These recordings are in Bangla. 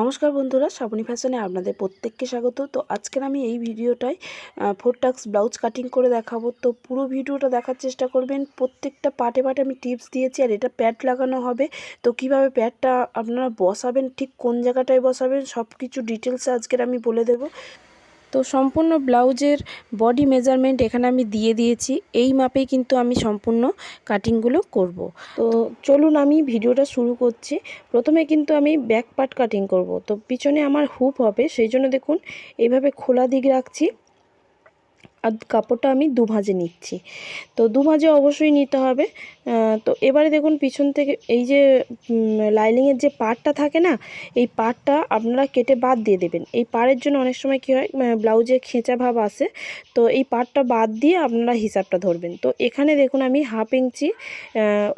নমস্কার বন্ধুরা, শ্রাবণী ফ্যাশনে আপনাদের প্রত্যেককে স্বাগত। তো আজকের আমি এই ভিডিওটায় ফোর টাক্স ব্লাউজ কাটিং করে দেখাবো। তো পুরো ভিডিওটা দেখার চেষ্টা করবেন। প্রত্যেকটা পাটে পাটে আমি টিপস দিয়েছি আর এটা প্যাড লাগানো হবে। তো কীভাবে প্যাডটা আপনারা বসাবেন, ঠিক কোন জায়গাটায় বসাবেন সব কিছু ডিটেলস আজকের আমি বলে দেবো। তো সম্পূর্ণ ব্লাউজের বডি মেজারমেন্ট এখানে আমি দিয়ে দিয়েছি। এই মাপেই কিন্তু আমি সম্পূর্ণ কাটিংগুলো করব। তো চলুন আমি ভিডিওটা শুরু করছি। প্রথমে কিন্তু আমি ব্যাক পার্ট কাটিং করব। তো পিছনে আমার হুপ হবে, সেই জন্য দেখুন এইভাবে খোলা দিক রাখছি। কাপড়টা আমি দু ভাঁজে নিচ্ছি। তো দু ভাঁজে অবশ্যই নিতে হবে। তো এবারে দেখুন পিছন থেকে এই যে লাইলিংয়ের যে পাড়টা থাকে না, এই পাড়টা আপনারা কেটে বাদ দিয়ে দেবেন। এই পাড়ের জন্য অনেক সময় কী হয় ব্লাউজে খেঁচা ভাব আসে। তো এই পাড়টা বাদ দিয়ে আপনারা হিসাবটা ধরবেন। তো এখানে দেখুন আমি হাফ ইঞ্চি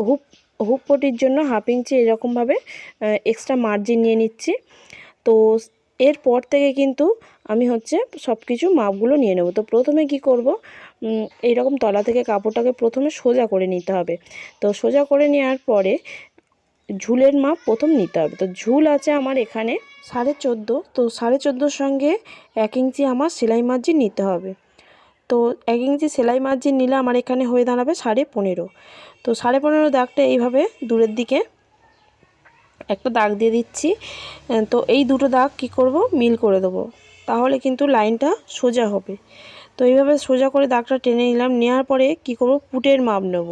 হুপ হুপ পটির জন্য হাফ ইঞ্চি এরকমভাবে এক্সট্রা মার্জিন নিয়ে নিচ্ছি। তো এরপর থেকে কিন্তু আমি হচ্ছে সব কিছু মাপগুলো নিয়ে নেব। তো প্রথমে কি করব? এইরকম তলা থেকে কাপড়টাকে প্রথমে সোজা করে নিতে হবে। তো সোজা করে নেওয়ার পরে ঝুলের মাপ প্রথম নিতে হবে। তো ঝুল আছে আমার এখানে সাড়ে চোদ্দ। তো সাড়ে চোদ্দোর সঙ্গে এক ইঞ্চি আমার সেলাই মার্জিন নিতে হবে। তো এক ইঞ্চি সেলাই মার্জিন নিলে আমার এখানে হয়ে দাঁড়াবে সাড়ে পনেরো। তো সাড়ে পনেরো দাগটা এইভাবে দূরের দিকে একটা দাগ দিয়ে দিচ্ছি। তো এই দুটো দাগ কি করব? মিল করে দেবো। তাহলে কিন্তু লাইনটা সোজা হবে। তো এইভাবে সোজা করে দাগটা টেনে নিলাম। নেওয়ার পরে কি করব? পুটের মাপ নেব।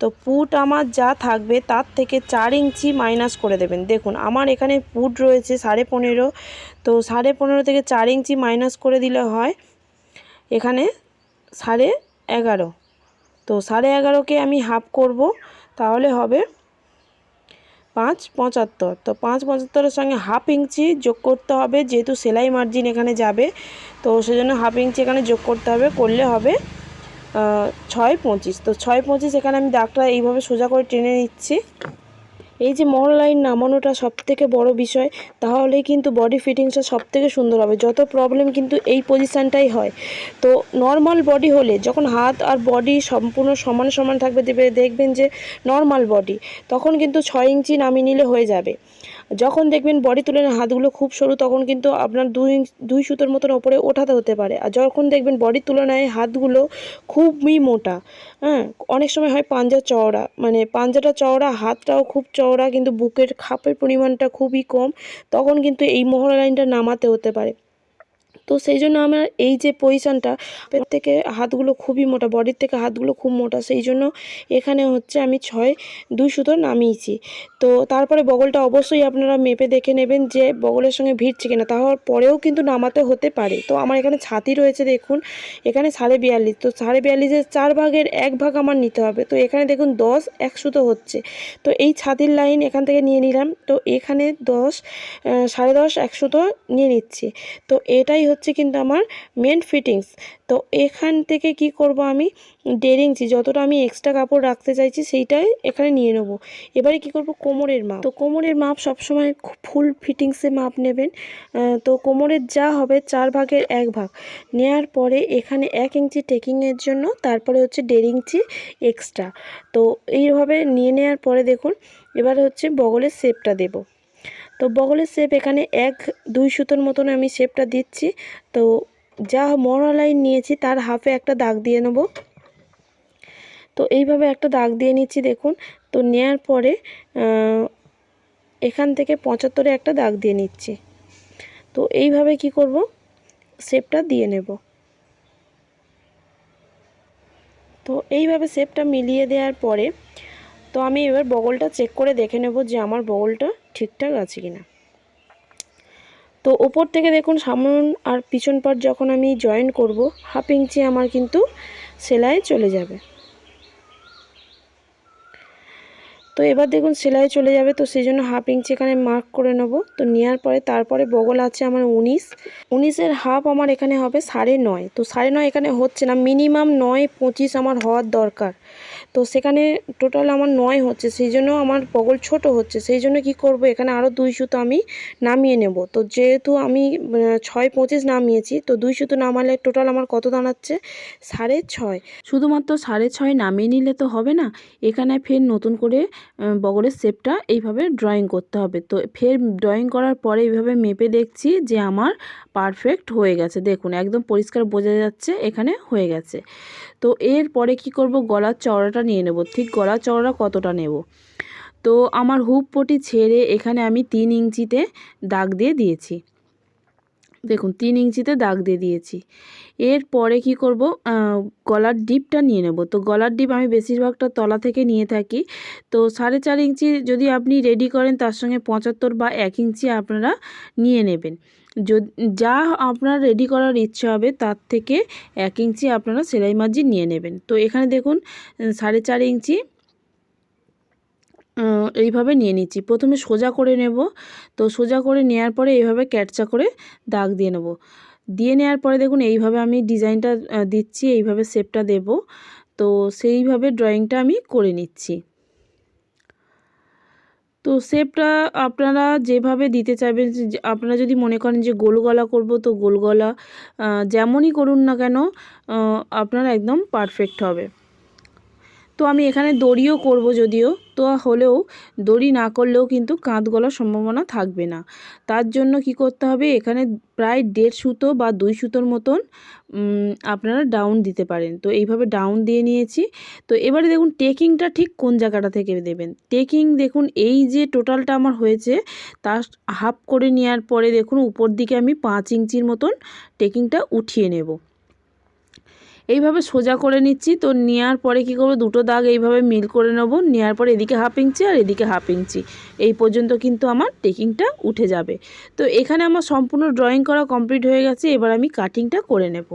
তো পুট আমার যা থাকবে তার থেকে চার ইঞ্চি মাইনাস করে দেবেন। দেখুন, আমার এখানে পুট রয়েছে সাড়ে পনেরো। তো সাড়ে পনেরো থেকে চার ইঞ্চি মাইনাস করে দিলে হয় এখানে সাড়ে এগারো। তো সাড়ে এগারোকে আমি হাফ করব। তাহলে হবে পাঁচ পঁচাত্তর। তো পাঁচ পঁচাত্তরের সঙ্গে হাফ ইঞ্চি যোগ করতে হবে, যেহেতু সেলাই মার্জিন এখানে যাবে। তো সেজন্য হাফ ইঞ্চি এখানে যোগ করতে হবে, করলে হবে ছয় পঁচিশ। তো ছয় পঁচিশ এখানে আমি দাগটা এইভাবে সোজা করে টেনে নিচ্ছি। এই যে মহল লাইন নামানোটা সব থেকে বড় বিষয়, তাহলেই কিন্তু বডি ফিটিংসটা সব থেকে সুন্দর হবে। যত প্রবলেম কিন্তু এই পজিশানটাই হয়। তো নর্মাল বডি হলে যখন হাত আর বডি সম্পূর্ণ সমান সমান থাকবে, দেবে, দেখবেন যে নর্মাল বডি তখন কিন্তু ছয় ইঞ্চি নামিয়ে নিলে হয়ে যাবে। যখন দেখবেন বডি তুলে হাতগুলো খুব সরু, তখন কিন্তু আপনার দুই দুই সুতোর মতন ওপরে ওঠাতে হতে পারে। আর যখন দেখবেন বডির তুলনায় হাতগুলো খুবই মোটা হ্যাঁ? অনেক সময় হয় পাঞ্জা চওড়া মানে পাঞ্জাটা চওড়া, হাতটাও খুব চওড়া, কিন্তু বুকের খাপের পরিমাণটা খুবই কম, তখন কিন্তু এই মহড়া লাইনটা নামাতে হতে পারে। তো সেই জন্য আমার এই যে পজিশানটা থেকে হাতগুলো খুবই মোটা বডির থেকে হাতগুলো খুব মোটা সেই জন্য এখানে হচ্ছে আমি ছয়, দুই সুতো নামিয়েছি। তো তারপরে বগলটা অবশ্যই আপনারা মেপে দেখে নেবেন যে বগলের সঙ্গে ভিড়ছে কিনা তাহলে পরেও কিন্তু নামাতে হতে পারে। তো আমার এখানে ছাতি রয়েছে, দেখুন, এখানে সাড়ে বিয়াল্লিশ। তো সাড়ে বিয়াল্লিশের চার ভাগের এক ভাগ আমার নিতে হবে। তো এখানে দেখুন দশ, এক সুতো হচ্ছে। তো এই ছাতির লাইন এখান থেকে নিয়ে নিলাম। তো এখানে দশ সাড়ে দশ, এক সুতো নিয়ে নিচ্ছি। তো এটাই হচ্ছে হচ্ছে কিন্তু আমার মেন ফিটিংস তো এখান থেকে কি করব আমি? দেড় ইঞ্চি, যতটা আমি এক্সট্রা কাপড় রাখতে চাইছি সেইটাই এখানে নিয়ে নেব। এবারে কি করব? কোমরের মাপ। তো কোমরের মাপ সবসময় ফুল ফিটিংসে মাপ নেবেন। তো কোমরের যা হবে চার ভাগের এক ভাগ। নেয়ার পরে এখানে এক ইঞ্চি টেকিংয়ের জন্য, তারপরে হচ্ছে দেড় ইঞ্চি এক্সট্রা তো এইভাবে নিয়ে নেওয়ার পরে দেখুন, এবার হচ্ছে বগলের শেপটা দেবো। তো বগলের শেপ এখানে এক, দুই সুতোর মতন আমি শেপটা দিচ্ছি। তো যা মরা লাইন নিয়েছি, তার হাফে একটা দাগ দিয়ে নেব। তো এইভাবে একটা দাগ দিয়ে নিচ্ছি, দেখুন। তো নেয়ার পরে এখান থেকে পঁচাত্তরে একটা দাগ দিয়ে নিচ্ছি। তো এইভাবে কি করব? শেপটা দিয়ে নেব। তো এইভাবে শেপটা মিলিয়ে দেওয়ার পরে তো আমি এবার বগলটা চেক করে দেখে নেব যে আমার বগলটা ঠিকঠাক আছে কিনা। তো ওপর থেকে দেখুন সামন আর পিছন পাট যখন আমি জয়েন করব হাফ ইঞ্চি আমার কিন্তু সেলাই চলে যাবে। তো এবার দেখুন সেলাই চলে যাবে, তো সেই জন্য হাফ ইঞ্চি এখানে মার্ক করে নেব। তো নেওয়ার পরে তারপরে বগল আছে আমার উনিশ। উনিশের হাফ আমার এখানে হবে সাড়ে নয়। তো সাড়ে নয় এখানে হচ্ছে না মিনিমাম নয় পঁচিশ আমার হওয়ার দরকার। তো সেখানে টোটাল আমার নয় হচ্ছে, সেই জন্য আমার বগল ছোট হচ্ছে। সেই জন্য কি করব, এখানে আরও দুই সুতো আমি নামিয়ে নেব। তো যেহেতু আমি ছয় পঁচিশ নামিয়েছি, তো দুই সুতো নামালে টোটাল আমার কত দাঁড়াচ্ছে? সাড়ে ছয়। শুধুমাত্র সাড়ে ছয় নামিয়ে নিলে তো হবে না, এখানে ফের নতুন করে বগলের শেপটা এইভাবে ড্রয়িং করতে হবে। তো ফের ড্রয়িং করার পরে এইভাবে মেপে দেখছি যে আমার পারফেক্ট হয়ে গেছে। দেখুন, একদম পরিষ্কার বোঝা যাচ্ছে, এখানে হয়ে গেছে। তো এরপরে কি করব গলার চওড়াটা নিয়ে নেব। ঠিক গলার চওড়া কতটা নেব? তো আমার হুপ পটি ছেড়ে এখানে আমি তিন ইঞ্চিতে দাগ দিয়ে দিয়েছি। দেখুন, তিন ইঞ্চিতে দাগ দিয়ে দিয়েছি। এরপরে কি করব? গলার ডিপটা নিয়ে নেব। তো গলার ডিপ আমি বেশিরভাগটা তলা থেকে নিয়ে থাকি। তো সাড়ে চার ইঞ্চি যদি আপনি রেডি করেন, তার সঙ্গে পঁচাত্তর বা এক ইঞ্চি আপনারা নিয়ে নেবেন। যা আপনার রেডি করার ইচ্ছে হবে তার থেকে এক ইঞ্চি আপনারা সেলাই মার্জিন নিয়ে নেবেন। তো এখানে দেখুন সাড়ে চার ইঞ্চি এইভাবে নিয়ে নিচ্ছি। প্রথমে সোজা করে নেব। তো সোজা করে নেওয়ার পরে এইভাবে ক্যাটচা করে দাগ দিয়ে নেব। দিয়ে নেওয়ার পরে দেখুন, এইভাবে আমি ডিজাইনটা দিচ্ছি, এইভাবে শেপটা দেব। তো সেইভাবে ড্রয়িংটা আমি করে নিচ্ছি। তো শেপটা আপনারা যেভাবে দিতে চাইবেন আপনারা যদি মনে করেন যে, গোল গলা করব, তো গোল গলা যেমনই করুন না কেন আপনার একদম পারফেক্ট হবে। তো আমি এখানে দড়িও করব যদিও, তো হলেও দড়ি না করলেও কিন্তু কাঁধ গলার সম্ভাবনা থাকবে না। তার জন্য কি করতে হবে, এখানে প্রায় দেড় সুতো বা দুই সুতোর মতন আপনারা ডাউন দিতে পারেন। তো এইভাবে ডাউন দিয়ে নিয়েছি। তো এবারে দেখুন টেকিংটা ঠিক কোন জায়গাটা থেকে দেবেন? টেকিং দেখুন, এই যে টোটালটা আমার হয়েছে, তার হাফ করে নেওয়ার পরে দেখুন, উপর দিকে আমি পাঁচ ইঞ্চির মতন টেকিংটা উঠিয়ে নেব। এইভাবে সোজা করে নিচ্ছি। তো নেওয়ার পরে কি করব? দুটো দাগ এইভাবে মিল করে নেব। নেওয়ার পরে এদিকে হাফ ইঞ্চি আর এদিকে হাফ ইঞ্চি। এই পর্যন্ত কিন্তু আমার টেকিংটা উঠে যাবে। তো এখানে আমার সম্পূর্ণ ড্রয়িং করা কমপ্লিট হয়ে গেছে। এবার আমি কাটিংটা করে নেব।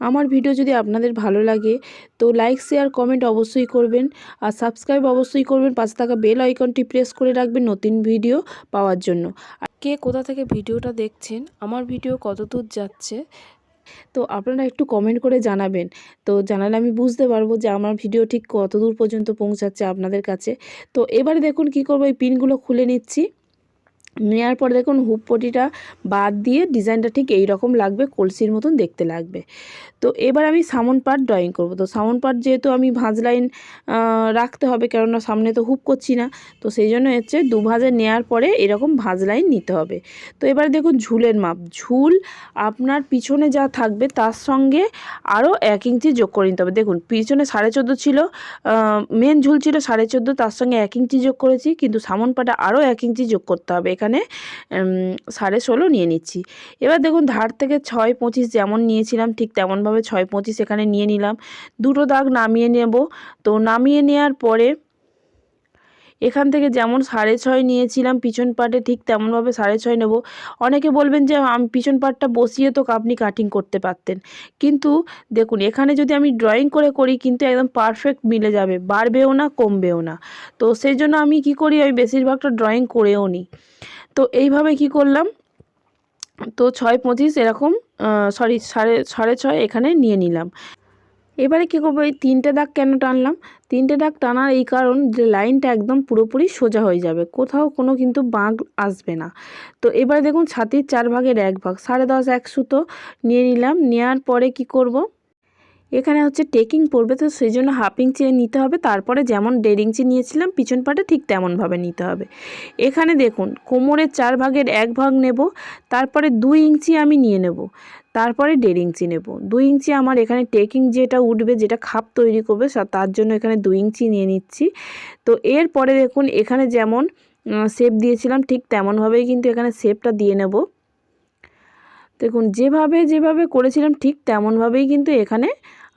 আমার ভিডিও যদি আপনাদের ভালো লাগে, তো লাইক, শেয়ার, কমেন্ট অবশ্যই করবেন। আর সাবস্ক্রাইব অবশ্যই করবেন। পাশে থাকা বেল আইকনটি প্রেস করে রাখবেন নতুন ভিডিও পাওয়ার জন্য। আর কে কোথা থেকে ভিডিওটা দেখছেন, আমার ভিডিও কত দূর যাচ্ছে তো আপনারা একটু কমেন্ট করে জানাবেন। তো জানালে আমি বুঝতে পারব যে আমার ভিডিও ঠিক কত দূর পর্যন্ত পৌঁছাচ্ছে আপনাদের কাছে। তো এবারে দেখুন কি করব, এই পিনগুলো খুলে নিচ্ছি। নেওয়ার পর দেখুন হুপ পটিটা বাদ দিয়ে ডিজাইনটা ঠিক এই রকম লাগবে, কলসির মতন দেখতে লাগবে। তো এবার আমি সামন পার্ট ড্রয়িং করব। তো সামন পার্ট যেহেতু আমি ভাঁজ লাইন রাখতে হবে, কেননা সামনে তো হুপ করছি না, তো সেই জন্য হচ্ছে দু ভাঁজে নেওয়ার পরে এরকম ভাঁজ লাইন নিতে হবে। তো এবার দেখুন ঝুলের মাপ। ঝুল আপনার পিছনে যা থাকবে তার সঙ্গে আরও এক ইঞ্চি যোগ করে নিতে হবে। দেখুন পিছনে সাড়ে চোদ্দ ছিল মেন ঝুল ছিল সাড়ে চোদ্দ, তার সঙ্গে এক ইঞ্চি যোগ করেছি, কিন্তু সামন পাটা আরও এক ইঞ্চি যোগ করতে হবে। এখানে উম, সাড়ে ষোলো নিয়ে নিচ্ছি। এবার দেখুন ধার থেকে ছয় পঁচিশ যেমন নিয়েছিলাম ঠিক তেমনভাবে ছয় পঁচিশ এখানে নিয়ে নিলাম। দুটো দাগ নামিয়ে নেব। তো নামিয়ে নেওয়ার পরে এখান থেকে যেমন সাড়ে ছয় নিয়েছিলাম, পিছন পাটে ঠিক তেমনভাবে সাড়ে ছয় নেব। অনেকে বলবেন যে, আমি, পিছন পাটটা বসিয়ে তো আপনি কাটিং করতে পারতেন। কিন্তু দেখুন, এখানে যদি আমি ড্রয়িং করে করি, কিন্তু একদম পারফেক্ট মিলে যাবে, বাড়বেও না, কমবেও না। তো সেই জন্য আমি কি করি, আমি বেশিরভাগটা ড্রয়িং করেও নিই তো এইভাবে কি করলাম? তো ছয় পঁচিশ এরকম সরি সাড়ে সাড়ে ছয় এখানে নিয়ে নিলাম। এবারে কী করব, এই তিনটে দাগ কেন টানলাম? তিনটে দাগ টানার এই কারণ যে লাইনটা একদম পুরোপুরি সোজা হয়ে যাবে, কোথাও কোনো কিন্তু বাঁক আসবে না। তো এবারে দেখুন ছাতির চার ভাগের এক ভাগ, সাড়ে দশ এক সুতো নিয়ে নিলাম, নেওয়ার পরে কি করব। এখানে হচ্ছে টেকিং পড়বে, তো সেই জন্য হাফ ইঞ্চি নিতে হবে, তারপরে যেমন দেড় ইঞ্চি নিয়েছিলাম, পিছন পাটে ঠিক তেমনভাবে নিতে হবে। এখানে দেখুন কোমরের চার ভাগের এক ভাগ নেব, তারপরে দুই ইঞ্চি আমি নিয়ে নেব। তারপরে দেড় ইঞ্চি নেব। দুই ইঞ্চি আমার এখানে টেকিং যেটা উঠবে, যেটা খাপ তৈরি করবে তার জন্য এখানে দুই ইঞ্চি নিয়ে নিচ্ছি। তো এরপরে দেখুন, এখানে যেমন শেপ দিয়েছিলাম, ঠিক তেমনভাবেই কিন্তু এখানে শেপটা দিয়ে নেব। দেখুন, যেভাবে যেভাবে করেছিলাম, ঠিক তেমনভাবেই কিন্তু এখানে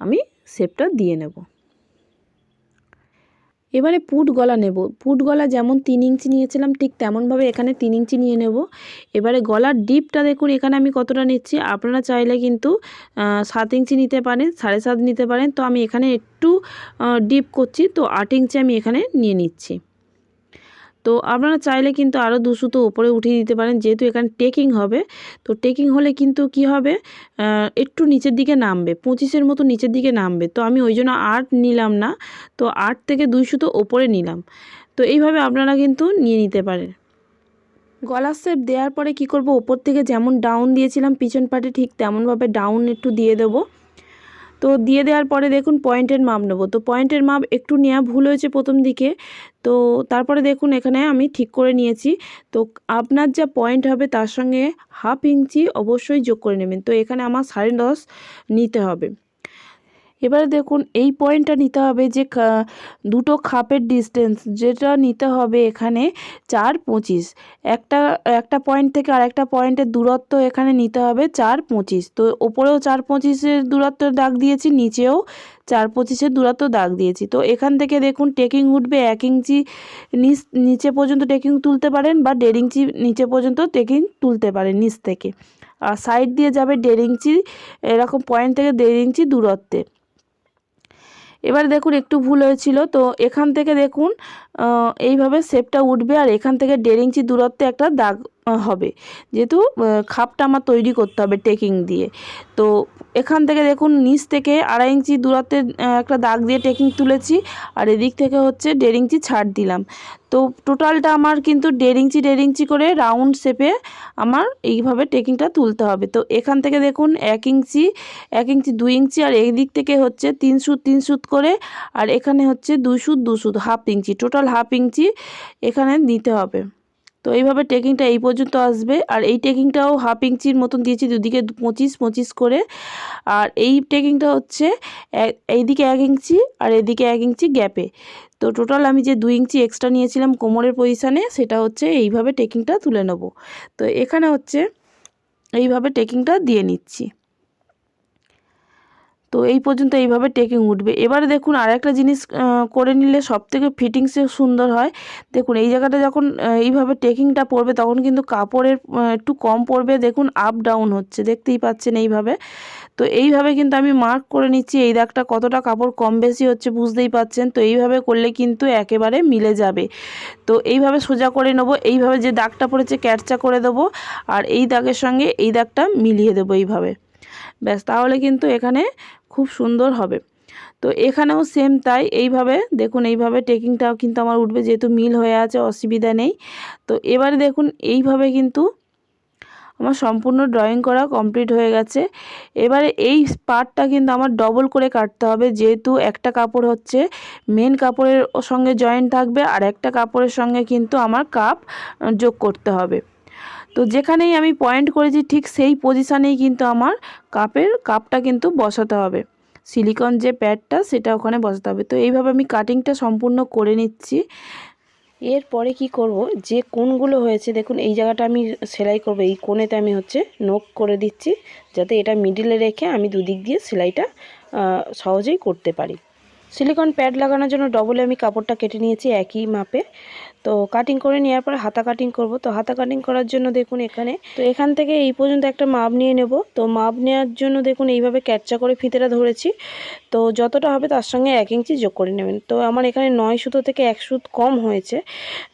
আমি শেপটা দিয়ে নেব। এবারে পুট গলা নেব। পুট গলা যেমন তিন ইঞ্চি নিয়েছিলাম, ঠিক তেমনভাবে এখানে তিন ইঞ্চি নিয়ে নেব। এবারে গলার ডিপটা দেখুন, এখানে আমি কতটা নিচ্ছি। আপনারা চাইলে কিন্তু সাত ইঞ্চি নিতে পারেন, সাড়ে সাত নিতে পারেন। তো আমি এখানে একটু ডিপ করছি, তো আট ইঞ্চি আমি এখানে নিয়ে নিচ্ছি। তো আপনারা চাইলে কিন্তু আরও দু সুতো ওপরে উঠিয়ে দিতে পারেন, যেহেতু এখানে টেকিং হবে। তো টেকিং হলে কিন্তু কি হবে? একটু নিচের দিকে নামবে, পঁচিশের মতো নিচের দিকে নামবে। তো আমি ওই জন্য আট নিলাম না, তো আট থেকে দুইশো তো ওপরে নিলাম। তো এইভাবে আপনারা কিন্তু নিয়ে নিতে পারেন। গলার শেপ দেওয়ার পরে কি করব? ওপর থেকে যেমন ডাউন দিয়েছিলাম, পিছন পাটে ঠিক তেমনভাবে ডাউন একটু দিয়ে দেব। তো দিয়ে দেওয়ার পরে দেখুন পয়েন্টের মাপ নেব। তো পয়েন্টের মাপ একটু নেওয়া ভুল হয়েছে প্রথম দিকে। তো তারপরে দেখুন এখানে আমি ঠিক করে নিয়েছি। তো আপনার যা পয়েন্ট হবে তার সঙ্গে হাফ ইঞ্চি অবশ্যই যোগ করে নেবেন। তো এখানে আমার সাড়ে দশ নিতে হবে। এবারে দেখুন, এই পয়েন্টটা নিতে হবে যে দুটো খাপের ডিস্টেন্স যেটা নিতে হবে এখানে চার পঁচিশ। একটা একটা পয়েন্ট থেকে আরেকটা পয়েন্টের দূরত্ব এখানে নিতে হবে চার পঁচিশ। তো ওপরেও চার পঁচিশের দূরত্ব দাগ দিয়েছি, নিচেও চার পঁচিশের দূরত্ব দাগ দিয়েছি। তো এখান থেকে দেখুন টেকিং উঠবে এক ইঞ্চি নিচে পর্যন্ত টেকিং তুলতে পারেন বা দেড় ইঞ্চি নিচে পর্যন্ত টেকিং তুলতে পারেন নিচ থেকে। আর সাইড দিয়ে যাবে দেড় ইঞ্চি, এরকম পয়েন্ট থেকে দেড় ইঞ্চি দূরত্বে। এবার দেখুন, একটু ভুল হয়েছিল। তো এখান থেকে দেখুন এইভাবে শেপটা উঠবে আর এখান থেকে দেড় ইঞ্চি দূরত্বে একটা দাগ হবে। যেহেতু খাপটা আমার তৈরি করতে হবে টেকিং দিয়ে। তো এখান থেকে দেখুন, নিচ থেকে আড়াই ইঞ্চি দূরত্বে একটা দাগ দিয়ে টেকিং তুলেছি আর এদিক থেকে হচ্ছে দেড় ইঞ্চি ছাড় দিলাম। তো টোটালটা আমার কিন্তু দেড় ইঞ্চি দেড় ইঞ্চি করে রাউন্ড শেপে আমার এইভাবে টেকিংটা তুলতে হবে। তো এখান থেকে দেখুন, এক ইঞ্চি এক ইঞ্চি, দুই ইঞ্চি আর এই দিক থেকে হচ্ছে তিন সুত তিন সুত করে আর এখানে হচ্ছে দুই সুত, দু সুত, half inch, total half inch এখানে দিতে হবে। তো এইভাবে টেকিংটা এই পর্যন্ত আসবে। আর এই টেকিংটাও হাফ ইঞ্চির মতন দিয়েছি, দুদিকে পঁচিশ পঁচিশ করে। আর এই টেকিংটা হচ্ছে এইদিকে এক ইঞ্চি আর এদিকে এক ইঞ্চি গ্যাপে তো টোটাল আমি যে দুই ইঞ্চি এক্সট্রা নিয়েছিলাম কোমরের পজিশানে সেটা হচ্ছে এইভাবে টেকিংটা তুলে নেব। তো এখানে হচ্ছে এইভাবে টেকিংটা দিয়ে নিচ্ছি। তো এই পর্যন্ত এইভাবে টেকিং উঠবে। এবারে দেখুন আর একটা জিনিস করে নিলে সব থেকে ফিটিংসে সুন্দর হয়। দেখুন এই জায়গাটা যখন এইভাবে টেকিংটা পড়বে তখন কিন্তু কাপড়ের একটু কম পড়বে দেখুন আপ ডাউন হচ্ছে, দেখতেই পাচ্ছেন এইভাবে। তো এইভাবে কিন্তু আমি মার্ক করে নিচ্ছি। এই দাগটা কতটা কাপড় কম বেশি হচ্ছে বুঝতেই পাচ্ছেন। তো এইভাবে করলে কিন্তু একেবারে মিলে যাবে। তো এইভাবে সোজা করে নেব। এইভাবে যে দাগটা পড়েছে, ক্যাটচা করে দেবো। আর এই দাগের সঙ্গে এই দাগটা মিলিয়ে দেবো এইভাবে। ব্যাস, তাহলে কিন্তু এখানে খুব সুন্দর হবে। তো এখানেও সেম তাই, এইভাবে, দেখুন, এইভাবে টেকিংটাও কিন্তু আমার উঠবে, যেহেতু মিল হয়ে আছে, অসুবিধা নেই। তো এবারে দেখুন, এইভাবে কিন্তু আমার সম্পূর্ণ ড্রয়িং করা কমপ্লিট হয়ে গেছে। এবারে এই পার্টটা কিন্তু আমার ডবল করে কাটতে হবে, যেহেতু একটা কাপড় হচ্ছে মেন কাপড়ের সঙ্গে জয়েন্ট থাকবে, আর একটা কাপড়ের সঙ্গে কিন্তু আমার কাপ যোগ করতে হবে। তো যেখানেই আমি পয়েন্ট করেছি, ঠিক সেই পজিশানেই কিন্তু আমার কাপের কাপটা কিন্তু বসাতে হবে। সিলিকন যে প্যাডটা সেটা ওখানে বসাতে হবে। তো এইভাবে আমি কাটিংটা সম্পূর্ণ করে নিচ্ছি। এরপরে কি করব? যে কোনগুলো হয়েছে, দেখুন, এই জায়গাটা আমি সেলাই করব। এই কোণেতে আমি হচ্ছে নোক করে দিচ্ছি, যাতে এটা মিডিলে রেখে আমি দুদিক দিয়ে সেলাইটা সহজেই করতে পারি। সিলিকন প্যাড লাগানোর জন্য ডবলে আমি কাপড়টা কেটে নিয়েছি একই মাপে। তো কাটিং করে নেওয়ার পরে হাতা কাটিং করব। তো হাতা কাটিং করার জন্য দেখুন এখানে, তো এখান থেকে এই পর্যন্ত একটা মাপ নিয়ে নেব। তো মাপ নেওয়ার জন্য দেখুন এইভাবে ক্যাপচা করে ফিতেটা ধরেছি। তো যতটা হবে তার সঙ্গে এক ইঞ্চি যোগ করে নেবেন। তো আমার এখানে নয় সুতো থেকে এক সুত কম হয়েছে।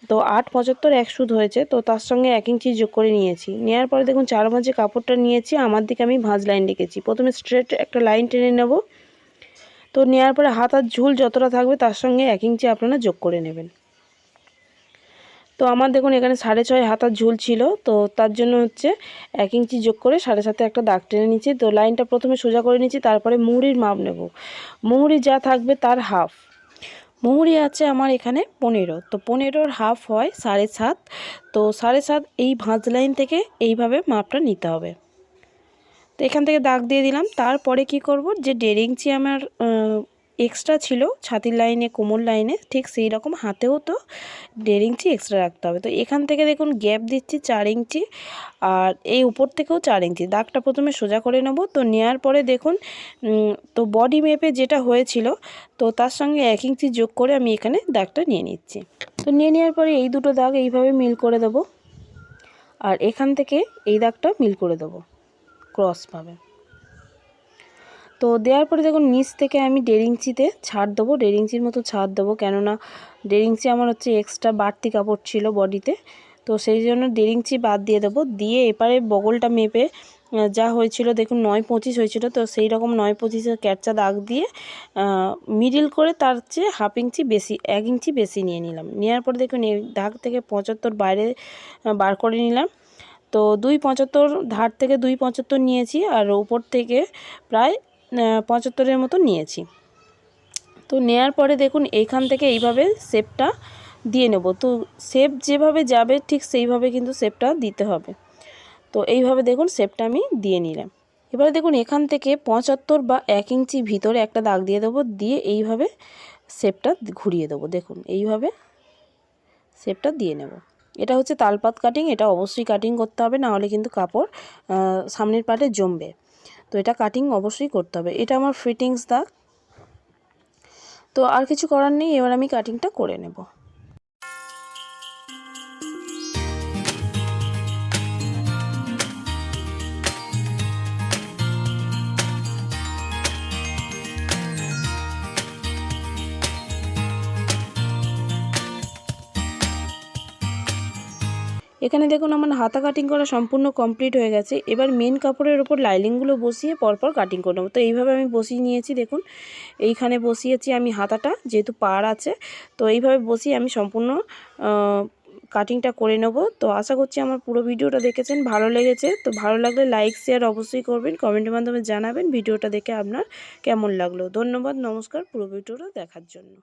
তো আট পঁচাত্তর এক সুত হয়েছে। তো তার সঙ্গে এক ইঞ্চি যোগ করে নিয়েছি। নেওয়ার পরে দেখুন চার মাঝে কাপড়টা নিয়েছি। আমার দিকে আমি ভাঁজ লাইন রেখেছি প্রথমে স্ট্রেট একটা লাইন টেনে নেব। তো নেওয়ার পরে হাতার ঝুল যতটা থাকবে তার সঙ্গে এক ইঞ্চি আপনারা যোগ করে নেবেন। তো আমার দেখুন এখানে সাড়ে ছয় হাতার ঝুল ছিল, তো তার জন্য হচ্ছে এক ইঞ্চি যোগ করে সাড়ে সাথে একটা দাগ টেনে নিচ্ছি। তো লাইনটা প্রথমে সোজা করে নিচ্ছি, তারপরে মুহুরির মাপ নেব। মুহুরি যা থাকবে তার হাফ। মুহুরি আছে আমার এখানে পনেরো। তো পনেরোর হাফ হয় সাড়ে সাত। তো সাড়ে সাত এই ভাঁজ লাইন থেকে এইভাবে মাপটা নিতে হবে। তো এখান থেকে দাগ দিয়ে দিলাম। তারপরে কি করব? যে দেড় ইঞ্চি আমার এক্সট্রা ছিল, ছাতির লাইনে, কোমর লাইনে, ঠিক সেই রকম হাতেও তো দেড় ইঞ্চি এক্সট্রা রাখতে হবে। তো এখান থেকে দেখুন গ্যাপ দিচ্ছি চার ইঞ্চি আর এই উপর থেকেও চার ইঞ্চি। দাগটা প্রথমে সোজা করে নেব। তো নেওয়ার পরে দেখুন তো বডি মেপে যেটা হয়েছিল, তো তার সঙ্গে এক ইঞ্চি যোগ করে আমি এখানে দাগটা নিয়ে নিচ্ছি। তো নিয়ে নেওয়ার পরে এই দুটো দাগ এইভাবে মিল করে দেবো। আর এখান থেকে এই দাগটা মিল করে দেবো ক্রস পাবে তো দেওয়ার পরে দেখুন নিচ থেকে আমি দেড় ইঞ্চিতে ছাড় দেবো, দেড় ইঞ্চির মতো ছাড় দেবো। কেননা ইঞ্চি আমার হচ্ছে এক্সট্রা বাড়তি কাপড় ছিল বডিতে তো সেই জন্য ইঞ্চি বাদ দিয়ে দেবো। দিয়ে এপারে বগলটা মেপে যা হয়েছিল দেখুন নয় পঁচিশ হয়েছিল। তো সেই রকম নয় পঁচিশের ক্যাপচা দাগ দিয়ে মিডিল করে তার চেয়ে হাফ ইঞ্চি বেশি, এক ইঞ্চি বেশি নিয়ে নিলাম। নেওয়ার পরে দেখুন এই দাগ থেকে পঁচাত্তর বাইরে বার করে নিলাম। তো দুই পঁচাত্তর, ধার থেকে দুই পঁচাত্তর নিয়েছি। আর উপর থেকে প্রায় পঁচাত্তরের মতো নিয়েছি। তো নেয়ার পরে দেখুন, এইখান থেকে এইভাবে শেপটা দিয়ে নেব। তো শেপ যেভাবে যাবে, ঠিক সেইভাবে কিন্তু শেপটা দিতে হবে। তো এইভাবে দেখুন, শেপটা আমি দিয়ে নিলাম। এবারে দেখুন, এখান থেকে পঁচাত্তর বা এক ইঞ্চি ভিতরে একটা দাগ দিয়ে দেবো, দিয়ে এইভাবে শেপটা ঘুরিয়ে দেবো। দেখুন, এইভাবে শেপটা দিয়ে নেব। এটা হচ্ছে তালপাত কাটিং এটা অবশ্যই কাটিং করতে হবে, না হলে কিন্তু কাপড় সামনের পাটে জমবে। তো এটা কাটিং অবশ্যই করতে হবে। এটা আমার ফিটিংস দাগ। তো আর কিছু করার নেই, এবার আমি কাটিংটা করে নেব। এখানে দেখুন আমার হাতা কাটিং করা সম্পূর্ণ কমপ্লিট হয়ে গেছে। এবার মেন কাপড়ের ওপর লাইলিংগুলো বসিয়ে পরপর কাটিং করে নেব তো এইভাবে আমি বসিয়ে নিয়েছি, দেখুন। এইখানে বসিয়েছি আমি হাতাটা, যেহেতু পার আছে, তো এইভাবে বসিয়ে আমি সম্পূর্ণ কাটিংটা করে নেব। তো আশা করছি আমার পুরো ভিডিওটা দেখেছেন, ভালো লেগেছে। তো ভালো লাগলে লাইক শেয়ার অবশ্যই করবেন কমেন্টের মাধ্যমে জানাবেন, ভিডিওটা দেখে আপনার কেমন লাগল। ধন্যবাদ, নমস্কার, পুরো ভিডিওটা দেখার জন্য।